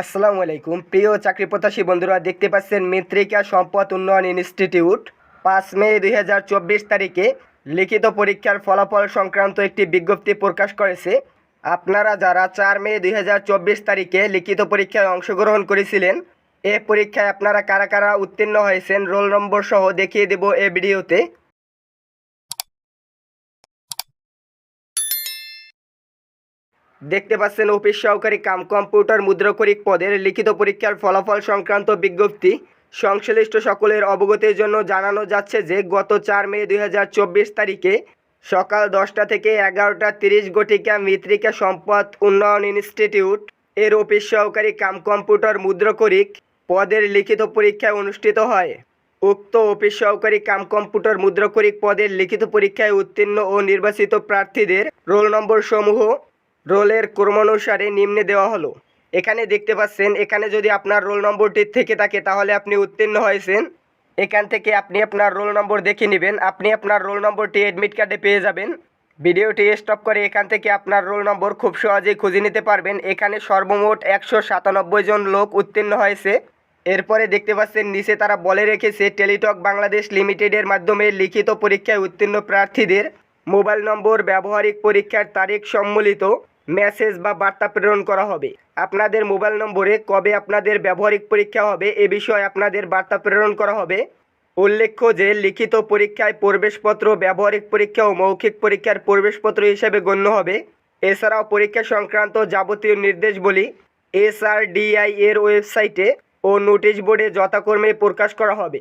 আসসালামু আলাইকুম। প্রিয় চাকরি প্রত্যাশী বন্ধুরা, দেখতে পাচ্ছেন মৃত্তিকা সম্পদ উন্নয়ন ইনস্টিটিউট। পাঁচ মে দুই হাজার চব্বিশ তারিখে লিখিত পরীক্ষার ফলাফল সংক্রান্ত একটি বিজ্ঞপ্তি প্রকাশ করেছে। আপনারা যারা চার মে দুই হাজার চব্বিশ তারিখে লিখিত পরীক্ষায় অংশগ্রহণ করেছিলেন, এ পরীক্ষায় আপনারা কারা কারা উত্তীর্ণ হয়েছেন, রোল নম্বর সহ দেখিয়ে দেব এ ভিডিওতে। দেখতে পাচ্ছেন অফিস সহকারী কাম কম্পিউটার মুদ্রাকরিক পদের লিখিত পরীক্ষার ফলাফল সংক্রান্ত বিজ্ঞপ্তি। সংশ্লিষ্ট সকলের অবগতির জন্য জানানো যাচ্ছে যে, গত চার মে দুই হাজার চব্বিশ তারিখে সকাল দশটা থেকে এগারোটা তিরিশ ঘটিকা মৃত্তিকা সম্পদ উন্নয়ন ইনস্টিটিউট এর অফিস সহকারী কাম কম্পিউটার মুদ্রাকরিক পদের লিখিত পরীক্ষা অনুষ্ঠিত হয়। উক্ত অফিস সহকারী কাম কম্পিউটার মুদ্রাকরিক পদের লিখিত পরীক্ষায় উত্তীর্ণ ও নির্বাচিত প্রার্থীদের রোল নম্বর সমূহ রোলের ক্রমানুসারে নিম্নে দেওয়া হলো। এখানে দেখতে পাচ্ছেন, এখানে যদি আপনার রোল নম্বরটি থেকে থাকে, তাহলে আপনি উত্তীর্ণ হয়েছেন। এখান থেকে আপনি আপনার রোল নম্বর দেখে নেবেন। আপনি আপনার রোল নম্বরটি অ্যাডমিট কার্ডে পেয়ে যাবেন। ভিডিওটি স্টপ করে এখান থেকে আপনার রোল নম্বর খুব সহজেই খুঁজে নিতে পারবেন। এখানে সর্বমোট একশো সাতানব্বই জন লোক উত্তীর্ণ হয়েছে। এরপরে দেখতে পাচ্ছেন, নিচে তারা বলে রেখেছে, টেলিটক বাংলাদেশ লিমিটেডের মাধ্যমে লিখিত পরীক্ষায় উত্তীর্ণ প্রার্থীদের মোবাইল নম্বর, ব্যবহারিক পরীক্ষার তারিখ সম্মিলিত মেসেজ বা বার্তা প্রেরণ করা হবে। আপনাদের মোবাইল নম্বরে কবে আপনাদের ব্যবহারিক পরীক্ষা হবে এ বিষয়ে আপনাদের বার্তা প্রেরণ করা হবে। উল্লেখ্য যে, লিখিত পরীক্ষায় প্রবেশপত্র, ব্যবহারিক পরীক্ষা ও মৌখিক পরীক্ষার প্রবেশপত্র হিসেবে গণ্য হবে। এছাড়াও পরীক্ষা সংক্রান্ত যাবতীয় নির্দেশবলী এসআরডিআই এর ওয়েবসাইটে ও নোটিশ বোর্ডে যথাক্রমে প্রকাশ করা হবে।